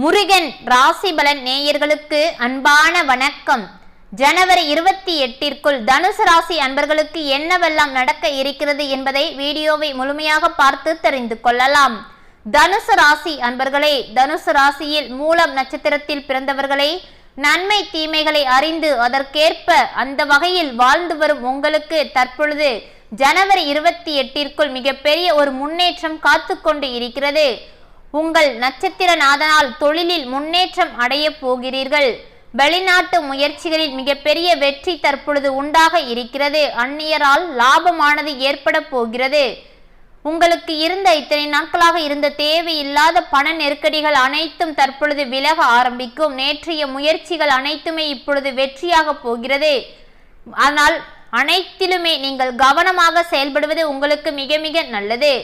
முருகன் ராசிபலன் நேயர்களுக்கு அன்பான வணக்கம். ஜனவரி இருபத்தி எட்டிற்குள் தனுசு ராசி அன்பர்களுக்கு என்னவெல்லாம் நடக்க இருக்கிறது என்பதை வீடியோவை முழுமையாக பார்த்து தெரிந்து கொள்ளலாம். தனுசு ராசி அன்பர்களே தனுசு ராசியில் மூலம் நட்சத்திரத்தில் பிறந்தவர்களே நன்மை தீமைகளை அறிந்து அதற்கேற்ப அந்த வகையில் வாழ்ந்து வரும் உங்களுக்கு தற்பொழுது ஜனவரி இருபத்தி எட்டிற்குள் மிகப்பெரிய ஒரு முன்னேற்றம் காத்து கொண்டு இருக்கிறது. உங்கள் நட்சத்திரநாதனால் தொழிலில் முன்னேற்றம் அடைய போகிறீர்கள். வெளிநாட்டு முயற்சிகளில் மிகப்பெரிய வெற்றி தற்பொழுது உண்டாக இருக்கிறது. அந்நியரால் லாபமானது ஏற்பட போகிறது. உங்களுக்கு இருந்த இத்தனை நாட்களாக இருந்த தேவையில்லாத பண நெருக்கடிகள் அனைத்தும் தற்பொழுது விலக ஆரம்பிக்கும். நேற்றைய முயற்சிகள் அனைத்துமே இப்பொழுது வெற்றியாக போகிறது. ஆனால் அனைத்திலுமே நீங்கள் கவனமாக செயல்படுவது உங்களுக்கு மிக மிக நல்லது.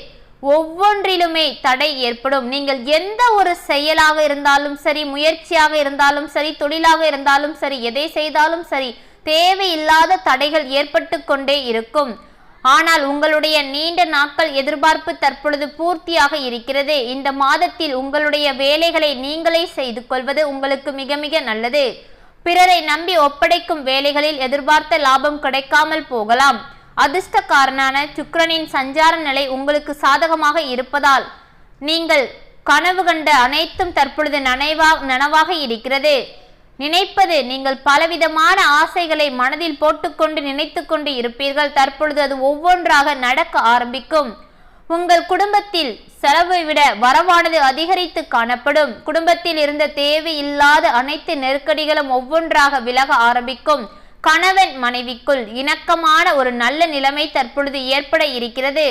ஒவ்வொன்றிலுமே தடை ஏற்படும். நீங்கள் எந்த ஒரு செயலாக இருந்தாலும் சரி முயற்சியாக இருந்தாலும் சரி தொழிலாக இருந்தாலும் சரி எதை செய்தாலும் சரி தேவையில்லாத தடைகள் ஏற்பட்டு கொண்டே இருக்கும். ஆனால் உங்களுடைய நீண்ட நாட்கள் எதிர்பார்ப்பு தற்பொழுது பூர்த்தியாக இருக்கிறது. இந்த மாதத்தில் உங்களுடைய வேலைகளை நீங்களே செய்து கொள்வது உங்களுக்கு மிக மிக நல்லது. பிறரை நம்பி ஒப்படைக்கும் வேலைகளில் எதிர்பார்த்த லாபம் கிடைக்காமல் போகலாம். அதிர்ஷ்டக்காரனான சுக்கரனின் சஞ்சார நிலை உங்களுக்கு சாதகமாக இருப்பதால் நீங்கள் கனவு கண்ட அனைத்தும் தற்பொழுது நனைவா நனவாக இருக்கிறது. நினைப்பது நீங்கள் பலவிதமான ஆசைகளை மனதில் போட்டுக்கொண்டு நினைத்து கொண்டு இருப்பீர்கள். தற்பொழுது அது ஒவ்வொன்றாக நடக்க ஆரம்பிக்கும். உங்கள் குடும்பத்தில் செலவை விட வரவானது அதிகரித்து காணப்படும். குடும்பத்தில் இருந்த தேவையில்லாத அனைத்து நெருக்கடிகளும் ஒவ்வொன்றாக விலக ஆரம்பிக்கும். கணவன் மனைவிக்குள் இணக்கமான ஒரு நல்ல நிலைமை தற்பொழுது ஏற்பட இருக்கிறது.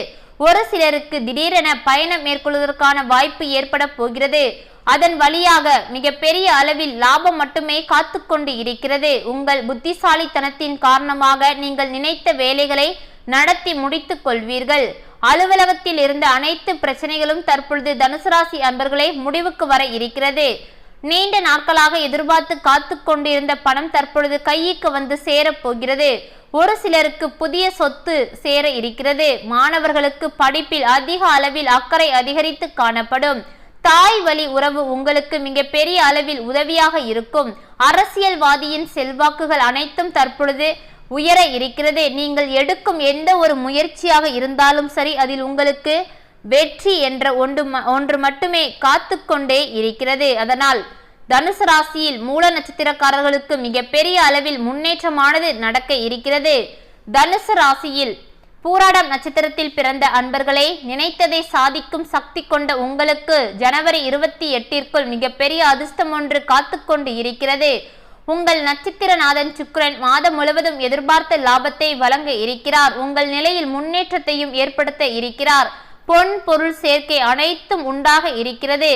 ஒரு சிலருக்கு திடீரென பயணம் மேற்கொள்வதற்கான வாய்ப்பு ஏற்பட போகிறது. அதன் வழியாக மிகப்பெரிய அளவில் லாபம் மட்டுமே காத்து கொண்டு இருக்கிறது. உங்கள் புத்திசாலித்தனத்தின் காரணமாக நீங்கள் நினைத்த வேலைகளை நடத்தி முடித்து கொள்வீர்கள். அலுவலகத்தில் இருந்த அனைத்து பிரச்சனைகளும் தற்பொழுது தனுசு ராசி அன்பர்களை முடிவுக்கு வர இருக்கிறது. நீண்ட நாட்களாக எதிர்பார்த்து காத்து கொண்டிருந்த பணம் தற்பொழுது கைக்கு வந்து சேரப்போகிறது. ஒரு சிலருக்கு புதிய சொத்து சேர இருக்கிறது. மாணவர்களுக்கு படிப்பில் அதிக அளவில் அக்கறை அதிகரித்து காணப்படும். தாய் வழி உறவு உங்களுக்கு மிக பெரிய அளவில் உதவியாக இருக்கும். அரசியல்வாதியின் செல்வாக்குகள் அனைத்தும் தற்பொழுது உயர இருக்கிறது. நீங்கள் எடுக்கும் எந்த ஒரு முயற்சியாக இருந்தாலும் சரி அதில் உங்களுக்கு வெற்றி என்ற ஒன்று ஒன்று மட்டுமே காத்து கொண்டே இருக்கிறது. அதனால் தனுசு ராசியில் மூல நட்சத்திரக்காரர்களுக்கு மிகப்பெரிய அளவில் முன்னேற்றமானது நடக்க இருக்கிறது. தனுசு ராசியில் பூராடம் நட்சத்திரத்தில் பிறந்த அன்பர்களே நினைத்ததை சாதிக்கும் சக்தி கொண்ட உங்களுக்கு ஜனவரி இருபத்தி எட்டிற்குள் மிகப்பெரிய அதிர்ஷ்டம் ஒன்று காத்து கொண்டு இருக்கிறது. உங்கள் நட்சத்திரநாதன் சுக்கிரன் மாதம் முழுவதும் எதிர்பார்த்த லாபத்தை வழங்க இருக்கிறார். உங்கள் நிலையில் முன்னேற்றத்தையும் ஏற்படுத்த இருக்கிறார். பொன் பொருள் சேர்க்கை அனைத்தும் உண்டாக இருக்கிறது.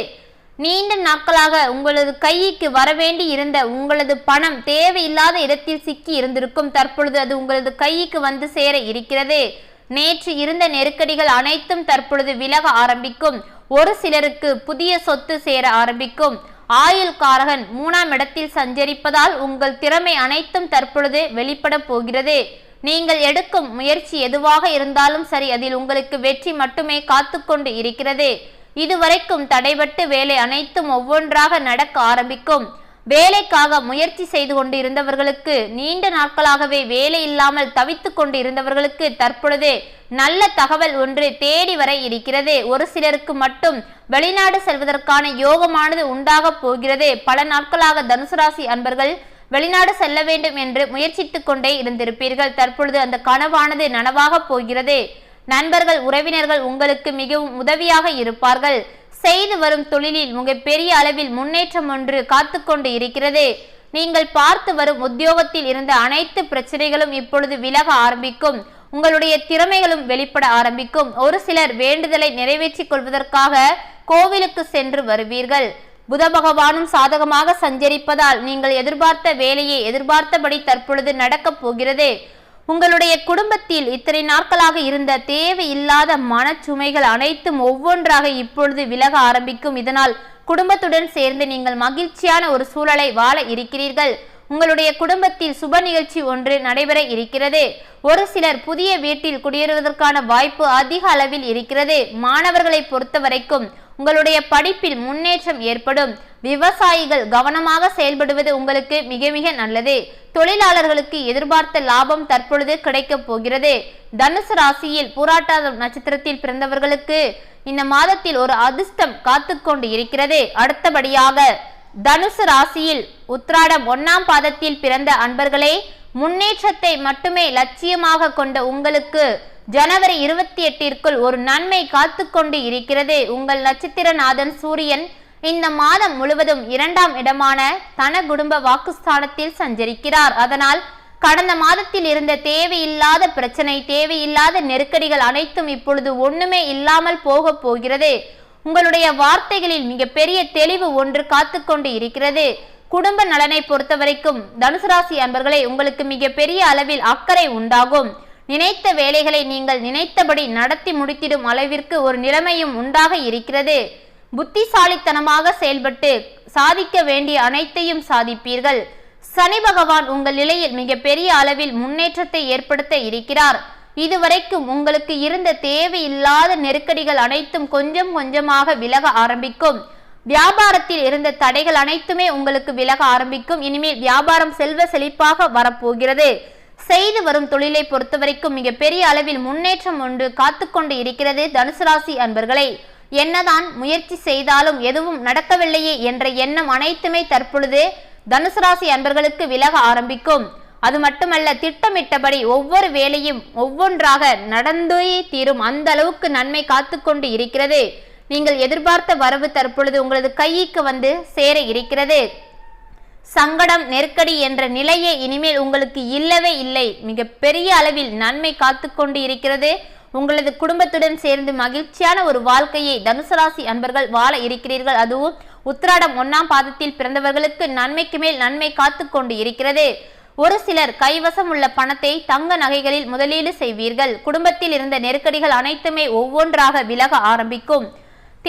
நீண்ட நாட்களாக உங்களது கைக்கு வரவேண்டி இருந்த உங்களது பணம் தேவையில்லாத இடத்தில் சிக்கி இருந்திருக்கும். தற்பொழுது அது உங்களது கைக்கு வந்து சேர இருக்கிறது. நேற்று இருந்த நெருக்கடிகள் அனைத்தும் தற்பொழுது விலக ஆரம்பிக்கும். ஒரு சிலருக்கு புதிய சொத்து சேர ஆரம்பிக்கும். ஆயுள் காரகன் மூணாம் இடத்தில் சஞ்சரிப்பதால் உங்கள் திறமை அனைத்தும் தற்பொழுது வெளிப்பட போகிறது. நீங்கள் எடுக்கும் முயற்சி எதுவாக இருந்தாலும் சரி அதில் உங்களுக்கு வெற்றி மட்டுமே காத்துக்கொண்டு இருக்கிறது. இதுவரைக்கும் தடைபட்டு வேலை அனைத்தும் ஒவ்வொன்றாக நடக்க ஆரம்பிக்கும். வேலைக்காக முயற்சி செய்து கொண்டு இருந்தவர்களுக்கு நீண்ட நாட்களாகவே வேலை இல்லாமல் தவித்து கொண்டு இருந்தவர்களுக்கு தற்பொழுது நல்ல தகவல் ஒன்று தேடி வர இருக்கிறது. ஒரு சிலருக்கு மட்டும் வெளிநாடு செல்வதற்கான யோகமானது உண்டாக போகிறது. பல நாட்களாக தனுசு ராசி அன்பர்கள் வெளிநாடு செல்ல வேண்டும் என்று முயற்சித்துக் கொண்டே இருந்திருப்பீர்கள். தற்பொழுது அந்த கனவானது நனவாக போகிறது. நண்பர்கள் உறவினர்கள் உங்களுக்கு மிகவும் உதவியாக இருப்பார்கள். செய்து வரும் தொழிலில் மிக பெரிய அளவில் முன்னேற்றம் ஒன்று காத்து கொண்டு இருக்கிறது. நீங்கள் பார்த்து வரும் உத்தியோகத்தில் இருந்த அனைத்து பிரச்சனைகளும் இப்பொழுது விலக ஆரம்பிக்கும். உங்களுடைய திறமைகளும் வெளிப்பட ஆரம்பிக்கும். ஒரு சிலர் வேண்டுதலை நிறைவேற்றிக் கொள்வதற்காக கோவிலுக்கு சென்று வருவீர்கள். புத பகவானும் சாதகமாக சஞ்சரிப்பதால் நீங்கள் எதிர்பார்த்த வேலையை எதிர்பார்த்தபடி தற்பொழுது நடக்கப் போகிறது. உங்களுடைய குடும்பத்தில் இத்தனை நாட்களாக இருந்த தேவையில்லாத மனச்சுமைகள் அனைத்தும் ஒவ்வொன்றாக இப்பொழுது விலக ஆரம்பிக்கும். இதனால் குடும்பத்துடன் சேர்ந்து நீங்கள் மகிழ்ச்சியான ஒரு சூழலை வாழ இருக்கிறீர்கள். உங்களுடைய குடும்பத்தில் சுப நிகழ்ச்சி ஒன்று நடைபெற இருக்கிறது. ஒரு சிலர் புதிய வீட்டில் குடியேறுவதற்கான வாய்ப்பு அதிக அளவில் இருக்கிறது. மாணவர்களை பொறுத்த வரைக்கும் உங்களுடைய படிப்பில் முன்னேற்றம் ஏற்படும். விவசாயிகள் கவனமாக செயல்படுவது உங்களுக்கு மிக மிக நல்லது. தொழிலாளர்களுக்கு எதிர்பார்த்த லாபம் தற்பொழுது கிடைக்கப் போகிறது. தனுசு ராசியில் போராட்டம் நட்சத்திரத்தில் பிறந்தவர்களுக்கு இந்த மாதத்தில் ஒரு அதிர்ஷ்டம் காத்து கொண்டு இருக்கிறது. அடுத்தபடியாக தனுசு ராசியில் உத்ராடம் ஒன்னாம் பாதத்தில் பிறந்த அன்பர்களே முன்னேற்றத்தை மட்டுமே லட்சியமாக கொண்ட உங்களுக்கு ஜனவரி இருபத்தி எட்டிற்குள் ஒரு நன்மை காத்து கொண்டு இருக்கிறது. உங்கள் நட்சத்திரநாதன் சூரியன் இந்த மாதம் முழுவதும் இரண்டாம் இடமான தன குடும்ப வாக்குஸ்தானத்தில் சஞ்சரிக்கிறார். அதனால் கடந்த மாதத்தில் இருந்த தேவையில்லாத பிரச்சனை தேவையில்லாத நெருக்கடிகள் அனைத்தும் இப்பொழுது ஒண்ணுமே இல்லாமல் போக போகிறது. உங்களுடைய வார்த்தைகளில் மிகப்பெரிய தெளிவு ஒன்று காத்துக்கொண்டு இருக்கிறது. குடும்ப நலனை பொறுத்த வரைக்கும் தனுசு ராசி அன்பர்களே உங்களுக்கு மிகப்பெரிய அளவில் அக்கறை உண்டாகும். நினைத்த வேலைகளை நீங்கள் நினைத்தபடி நடத்தி முடித்திடும் அளவிற்கு ஒரு நிலைமையும் உண்டாக இருக்கிறது. புத்திசாலித்தனமாக செயல்பட்டு சாதிக்க வேண்டிய அனைத்தையும் சாதிப்பீர்கள். சனி பகவான் உங்கள் நிலையில் மிகப்பெரிய அளவில் முன்னேற்றத்தை ஏற்படுத்த இருக்கிறார். இதுவரைக்கும் உங்களுக்கு இருந்த தேவையில்லாத நெருக்கடிகள் அனைத்தும் கொஞ்சம் கொஞ்சமாக விலக ஆரம்பிக்கும். வியாபாரத்தில் இருந்த தடைகள் அனைத்துமே உங்களுக்கு விலக ஆரம்பிக்கும். இனிமேல் வியாபாரம் செல்வ செழிப்பாக வரப்போகிறது. செய்து வரும் தொழிலை பொறுத்தவரைக்கும் மிகப்பெரிய அளவில் முன்னேற்றம் ஒன்று காத்துக்கொண்டு இருக்கிறது தனுசு ராசி அன்பர்களே. என்னதான் முயற்சி செய்தாலும் எதுவும் நடக்கவில்லையே என்ற எண்ணம் அனைத்துமே தற்பொழுது தனுசு ராசி அன்பர்களுக்கு விலக ஆரம்பிக்கும். அது மட்டுமல்ல திட்டமிட்டபடி ஒவ்வொரு வேலையும் ஒவ்வொன்றாக நடந்தே தீரும் அந்த அளவுக்கு நன்மை காத்துக்கொண்டு இருக்கிறது. நீங்கள் எதிர்பார்த்த வரவு தற்பொழுது உங்களது கைக்கு வந்து சேர இருக்கிறது. சங்கடம் நெருக்கடி என்ற நிலையே இனிமேல் உங்களுக்கு இல்லவே இல்லை. மிக பெரிய அளவில் நன்மை காத்து கொண்டு இருக்கிறது. உங்களது குடும்பத்துடன் சேர்ந்து மகிழ்ச்சியான ஒரு வாழ்க்கையை தனுசு ராசி அன்பர்கள் வாழ இருக்கிறீர்கள். அதுவும் உத்திராடம் ஒன்னாம் பாதத்தில் பிறந்தவர்களுக்கு நன்மைக்கு மேல் நன்மை காத்து கொண்டு இருக்கிறது. ஒரு சிலர் கைவசம் உள்ள பணத்தை தங்க நகைகளில் முதலீடு செய்வீர்கள். குடும்பத்தில் இருந்த நெருக்கடிகள் அனைத்துமே ஒவ்வொன்றாக விலக ஆரம்பிக்கும்.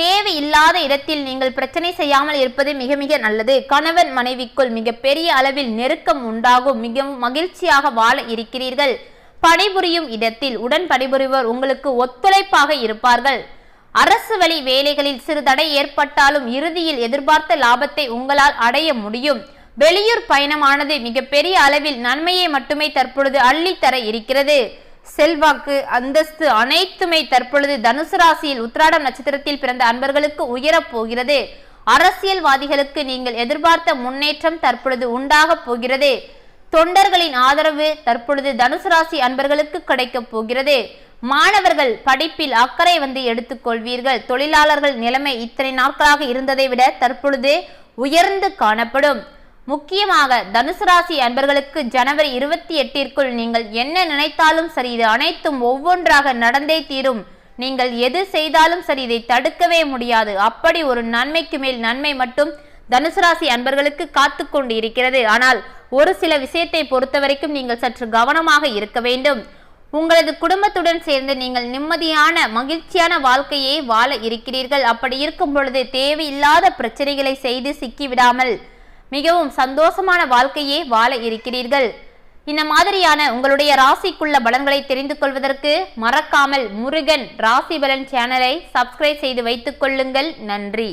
தேவையில்லாத இடத்தில் நீங்கள் பிரச்சனை செய்யாமல் இருப்பது மிக மிக நல்லது. கணவன் மனைவிக்குள் மிக பெரிய அளவில் நெருக்கம் உண்டாகும். மிகவும் மகிழ்ச்சியாக வாழ இருக்கிறீர்கள். பணிபுரியும் இடத்தில் உடன் பணிபுரிவர் உங்களுக்கு ஒத்துழைப்பாக இருப்பார்கள். அரசு வழி வேலைகளில் சிறு தடை ஏற்பட்டாலும் இறுதியில் எதிர்பார்த்த லாபத்தை உங்களால் அடைய முடியும். வெளியூர் பயணமானது மிகப்பெரிய அளவில் நன்மையை மட்டுமே தற்பொழுது அள்ளித்தர இருக்கிறது. செல்வாக்கு அந்தஸ்து அனைத்துமே தற்பொழுது தனுசு ராசியில் உத்ராடம் நட்சத்திரத்தில் பிறந்த அன்பர்களுக்கு உயரப் போகிறது. அரசியல்வாதிகளுக்கு நீங்கள் எதிர்பார்த்த முன்னேற்றம் தற்பொழுது உண்டாக போகிறது. தொண்டர்களின் ஆதரவு தற்பொழுது தனுசு ராசி அன்பர்களுக்கு கிடைக்கப் போகிறது. மாணவர்கள் படிப்பில் அக்கறை வந்து எடுத்துக்கொள்வீர்கள் தொழிலாளர்கள் நிலைமை இத்தனை நாட்களாக இருந்ததை விட தற்பொழுது உயர்ந்து காணப்படும். முக்கியமாக தனுசு ராசி அன்பர்களுக்கு ஜனவரி இருபத்தி எட்டிற்குள் நீங்கள் என்ன நினைத்தாலும் சரி இது அனைத்தும் ஒவ்வொன்றாக நடந்தே தீரும். நீங்கள் எது செய்தாலும் சரி இதை தடுக்கவே முடியாது. அப்படி ஒரு நன்மைக்கு மேல் நன்மை மட்டும் தனுசு ராசி அன்பர்களுக்கு காத்து கொண்டு இருக்கிறது ஆனால் ஒரு சில விஷயத்தை பொறுத்த வரைக்கும் நீங்கள் சற்று கவனமாக இருக்க வேண்டும். உங்களது குடும்பத்துடன் சேர்ந்து நீங்கள் நிம்மதியான மகிழ்ச்சியான வாழ்க்கையை வாழ இருக்கிறீர்கள். அப்படி இருக்கும் பொழுது தேவையில்லாத பிரச்சனைகளை செய்து சிக்கிவிடாமல் மிகவும் சந்தோஷமான வாழ்க்கையே வாழ இருக்கிறீர்கள். இந்த மாதிரியான உங்களுடைய ராசிக்குள்ள பலன்களை தெரிந்து கொள்வதற்கு மறக்காமல் முருகன் ராசி பலன் சேனலை சப்ஸ்கிரைப் செய்து வைத்துக் கொள்ளுங்கள். நன்றி.